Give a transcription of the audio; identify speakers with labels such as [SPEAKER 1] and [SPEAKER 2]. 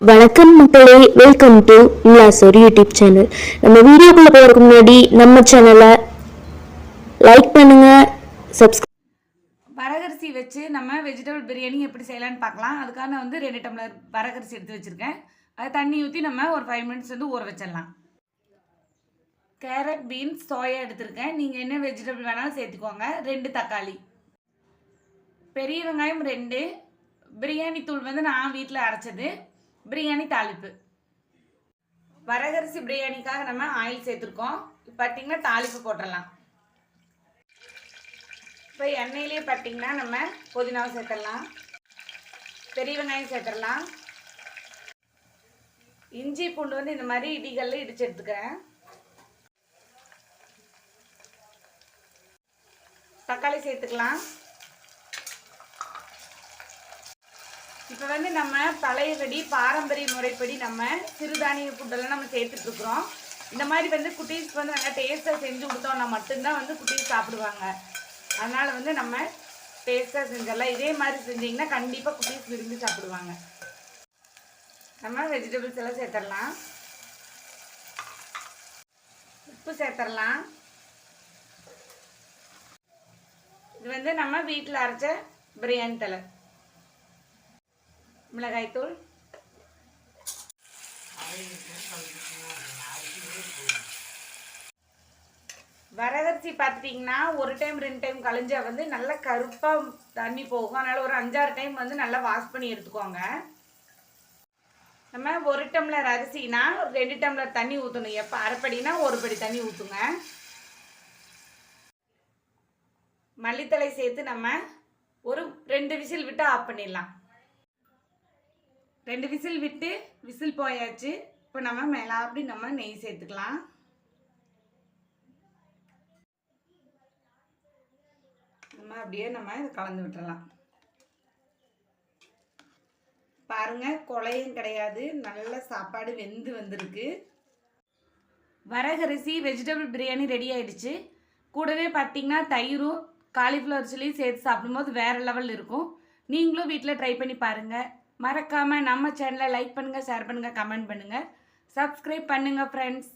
[SPEAKER 1] வணக்கம் மக்களே welcome to நிலாசோர் யூடியூப் சேனல் நம்ம வீடியோக்குள்ள போகிறதுக்கு முன்னாடி நம்ம சேனலை லைக் பண்ணுங்க சப்ஸ்கிரைப்
[SPEAKER 2] வரகரிசி வச்சு நம்ம வெஜிடபிள் பிரியாணி எப்படி செய்யலாம்னு பார்க்கலாம். அதுக்காக நான் வந்து ரெண்டு டம்ளர் வரகரிசி எடுத்து வச்சுருக்கேன். அது தண்ணி ஊற்றி நம்ம ஒரு ஃபைவ் மினிட்ஸ் வந்து ஊற வச்சிடலாம். கேரட் பீன்ஸ் சோயா எடுத்திருக்கேன். நீங்கள் என்ன வெஜிடபிள் வேணாலும் சேர்த்துக்கோங்க. ரெண்டு தக்காளி. பெரிய வெங்காயம் ரெண்டு. பிரியாணி தூள் வந்து நான் வீட்டில் அரைச்சது. பிரியாணி தாளிப்பு. வரகரிசி பிரியாணிக்காக நம்ம ஆயில் சேர்த்துருக்கோம். பார்த்தீங்கன்னா தாளிப்பு போட்டுடலாம். இப்போ எண்ணெயிலே பார்த்தீங்கன்னா நம்ம புதினாவை சேர்த்துடலாம். பெரிய வெங்காயம் சேர்த்துடலாம். இஞ்சி பூண்டு வந்து இந்த மாதிரி இடிகளில் இடிச்சு எடுத்துக்கிறேன். தக்காளி சேர்த்துக்கலாம். இப்போ வந்து நம்ம பழையபடி பாரம்பரிய முறைப்படி நம்ம சிறுதானிய ஃபுட்டெல்லாம் நம்ம சேர்த்துட்ருக்குறோம் இந்த மாதிரி வந்து குட்டீஸ்க்கு வந்து நல்லா டேஸ்ட்டாக செஞ்சு கொடுத்தோம்னா மட்டும்தான் வந்து குட்டீஸ் சாப்பிடுவாங்க. அதனால் வந்து நம்ம டேஸ்ட்டாக செஞ்சிடலாம். இதே மாதிரி செஞ்சிங்கன்னா கண்டிப்பாக குட்டீஸ் விரும்பி சாப்பிடுவாங்க. நம்ம வெஜிடபிள்ஸ் எல்லாம் சேர்த்துடலாம். உப்பு சேர்த்துடலாம். இது வந்து நம்ம வீட்டில் அரைச்ச பிரியாணி தலை மிளகாய்த்தூள் வரகரிசி பார்த்துட்டிங்கன்னா ஒரு டைம் ரெண்டு டைம் கழிஞ்சா வந்து நல்லா கருப்பாக தண்ணி போகும். அதனால் ஒரு அஞ்சாறு டைம் வந்து நல்லா வாஷ் பண்ணி எடுத்துக்கோங்க. நம்ம ஒரு டம்ளர் அரிசினா ரெண்டு டம்ளர் தண்ணி ஊற்றணும் எப்போ அரைப்படினா ஒரு படி தண்ணி ஊற்றுங்க மல்லித்தலை சேர்த்து நம்ம ஒரு ரெண்டு விசில் விட்டு ஆஃப் பண்ணிடலாம். ரெண்டு விசில் விட்டு விசில் போயாச்சு. இப்போ நம்ம மேலே அப்படி நம்ம நெய் சேர்த்துக்கலாம். நம்ம அப்படியே நம்ம இதை கலந்து விட்டுறலாம். பாருங்க கொலையும் கிடையாது. நல்ல சாப்பாடு வெந்து வந்திருக்கு. வரகரிசி வெஜிடபிள் பிரியாணி ரெடி ஆயிடுச்சு. கூடவே பார்த்தீங்கன்னா தயிரும் காலிஃப்ளவர் சில்லியும் சேர்த்து சாப்பிடும்போது வேறு லெவல் இருக்கும். நீங்களும் வீட்டில் ட்ரை பண்ணி பாருங்கள் மறக்காமல் நம்ம சேனலை லைக் பண்ணுங்கள் ஷேர் பண்ணுங்கள் கமெண்ட் பண்ணுங்கள் சப்ஸ்கிரைப் பண்ணுங்கள் ஃப்ரெண்ட்ஸ்